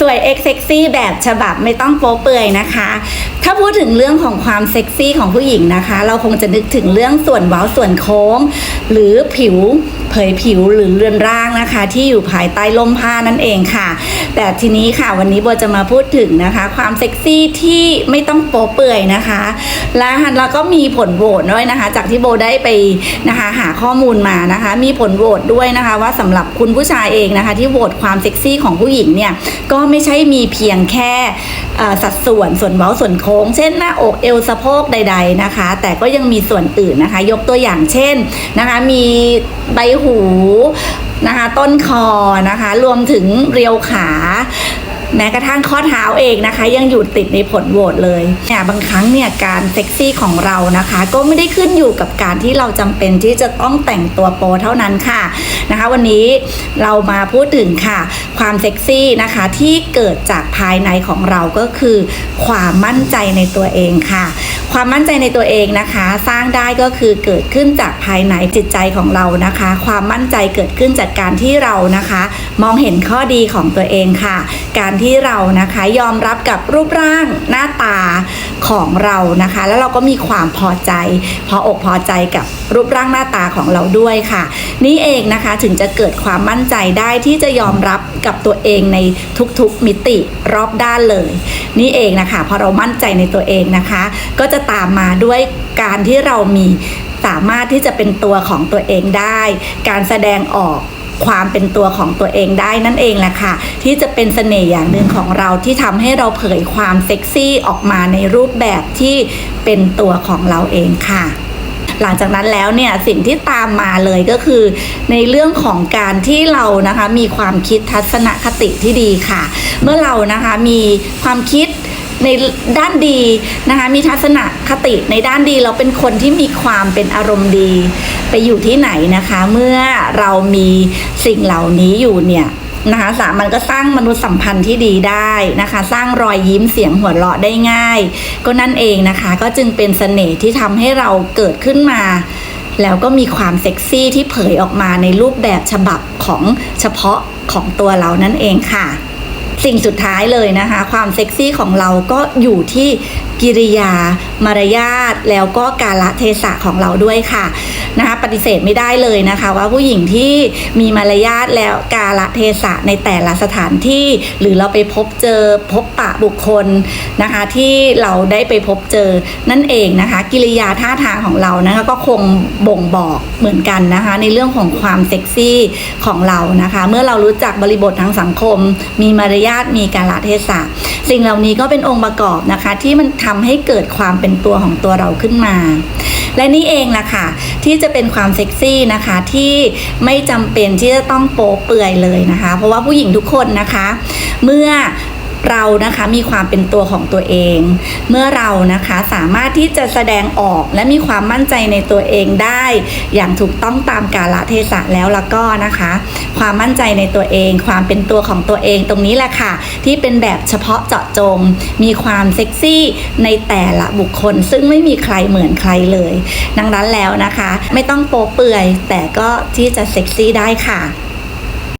สวยเอ็กเซ็กซี่แบบฉบับไม่ต้องโป๊เปื่อยนะคะ ถ้าพูดถึงเรื่องของความเซ็กซี่ของผู้หญิงนะคะ เราคงจะนึกถึงเรื่องส่วนเว้าส่วนโค้ง หรือผิวเผยผิวหรือเรือนร่างนะคะ ที่อยู่ภายใต้ล่มผ้านั่นเองค่ะ แต่ทีนี้ค่ะวันนี้โบจะมาพูดถึงนะคะ ความเซ็กซี่ที่ไม่ต้องโป๊เปื่อยนะคะ และเราก็มีผลโหวตด้วยนะคะ จากที่โบได้ไปนะคะ หาข้อมูลมานะคะ มีผลโหวตด้วยนะคะ ว่าสำหรับคุณผู้ชายเองนะคะ ที่โหวตความเซ็กซี่ของผู้หญิงเนี่ยก็ไม่ใช่มีเพียงแค่สัดส่วนส่วนเว้าส่วนโค้งเช่นหน้าอกเอวสะโพกใด ๆนะคะ แต่ก็ยังมีส่วนอื่นนะคะ ยกตัวอย่างเช่นนะคะ มีใบหูนะคะ ต้นคอนะคะ รวมถึงเรียวขา แม้กระทั่งข้อเท้าเองนะคะ ยังอยู่ติดในผลโหวตเลยเนี่ยบางครั้งเนี่ยการเซ็กซี่ของเรานะคะ ก็ไม่ได้ขึ้นอยู่กับการที่เราจำเป็นที่จะต้องแต่งตัวโปเท่านั้นค่ะนะคะ วันนี้เรามาพูดถึงค่ะ ความเซ็กซี่นะคะที่เกิดจากภายในของเราก็คือ ความมั่นใจในตัวเองค่ะ ความมั่นใจในตัวเองนะคะ สร้างได้ก็คือเกิดขึ้นจากภายในจิตใจของเรานะคะ ความมั่นใจเกิดขึ้นจากการที่เรานะคะ มองเห็นข้อดีของตัวเองค่ะ การที่เรานะคะยอมรับกับรูปร่างหน้าตาของเรานะคะ แล้วเราก็มีความพอใจ พออกพอใจกับรูปร่างหน้าตาของเราด้วยค่ะ นี่เองนะคะถึงจะเกิดความมั่นใจได้ที่จะยอมรับกับตัวเองในทุกๆมิติรอบด้านเลย นี่เองนะคะพอเรามั่นใจในตัวเองนะคะ ก็จะตามมาด้วยการที่เรามีสามารถที่จะเป็นตัวของตัวเองได้ การแสดงออก ความเป็นตัวของตัวเองได้นั่นเองแหละค่ะ ที่จะเป็นเสน่ห์อย่างหนึ่งของเราที่ทำให้เราเผยความเซ็กซี่ออกมาในรูปแบบที่เป็นตัวของเราเองค่ะหลังจากนั้นแล้วเนี่ยสิ่งที่ตามมาเลยก็คือ ในเรื่องของการที่เรานะคะมีความคิดทัศนคติที่ดีค่ะ เมื่อเรานะคะมีความคิด ในด้านดีนะคะ มีทัศนคติในด้านดีเราเป็นคนที่มีความเป็นอารมณ์ดี ไปอยู่ที่ไหนนะคะ เมื่อเรามีสิ่งเหล่านี้อยู่เนี่ยนะคะสามันก็สร้างมนุษยสัมพันธ์ที่ดีได้นะคะ สร้างรอยยิ้มเสียงหัวเราะได้ง่าย ก็นั่นเองนะคะ ก็จึงเป็นเสน่ห์ที่ทำให้เราเกิดขึ้นมา แล้วก็มีความเซ็กซี่ที่เผยออกมาในรูปแบบฉบับของเฉพาะของตัวเรานั่นเองค่ะ สิ่งสุดท้ายเลยนะคะ ความเซ็กซี่ของเราก็อยู่ที่กิริยามารยาทแล้วก็กาลเทศะของเราด้วยค่ะนะคะปฏิเสธไม่ได้เลยนะคะ ว่าผู้หญิงที่มีมารยาทแล้วกาลเทศะในแต่ละสถานที่ หรือเราไปพบเจอพบปะบุคคลนะคะที่เราได้ไปพบเจอนั่นเองนะคะ กิริยาท่าทางของเรานะคะก็คงบ่งบอกเหมือนกันนะคะในเรื่องของความเซ็กซี่ของเรานะคะ เมื่อเรารู้จักบริบททางสังคม มีมารยาทมีกาลเทศะสิ่งเหล่านี้ก็เป็นองค์ประกอบนะคะ ที่มันทำให้เกิดความเป็นตัวของตัวเราขึ้นมา และนี่เองล่ะค่ะ ที่จะเป็นความเซ็กซี่นะคะที่ไม่จำเป็นที่จะต้องโป๊เปลือยเลยนะคะ เพราะว่าผู้หญิงทุกคนนะคะ เมื่อ เรานะคะมีความเป็นตัวของตัวเอง เมื่อเรานะคะสามารถที่จะแสดงออกและมีความมั่นใจในตัวเองได้ อย่างถูกต้องตามกาลเทศะแล้วแล้วก็นะคะ ความมั่นใจในตัวเอง ความเป็นตัวของตัวเองตรงนี้แหละค่ะ ที่เป็นแบบเฉพาะเจาะจง มีความเซ็กซี่ในแต่ละบุคคล ซึ่งไม่มีใครเหมือนใครเลย ดังนั้นแล้วนะคะ ไม่ต้องโปเปื่อยแต่ก็ที่จะเซ็กซี่ได้ค่ะ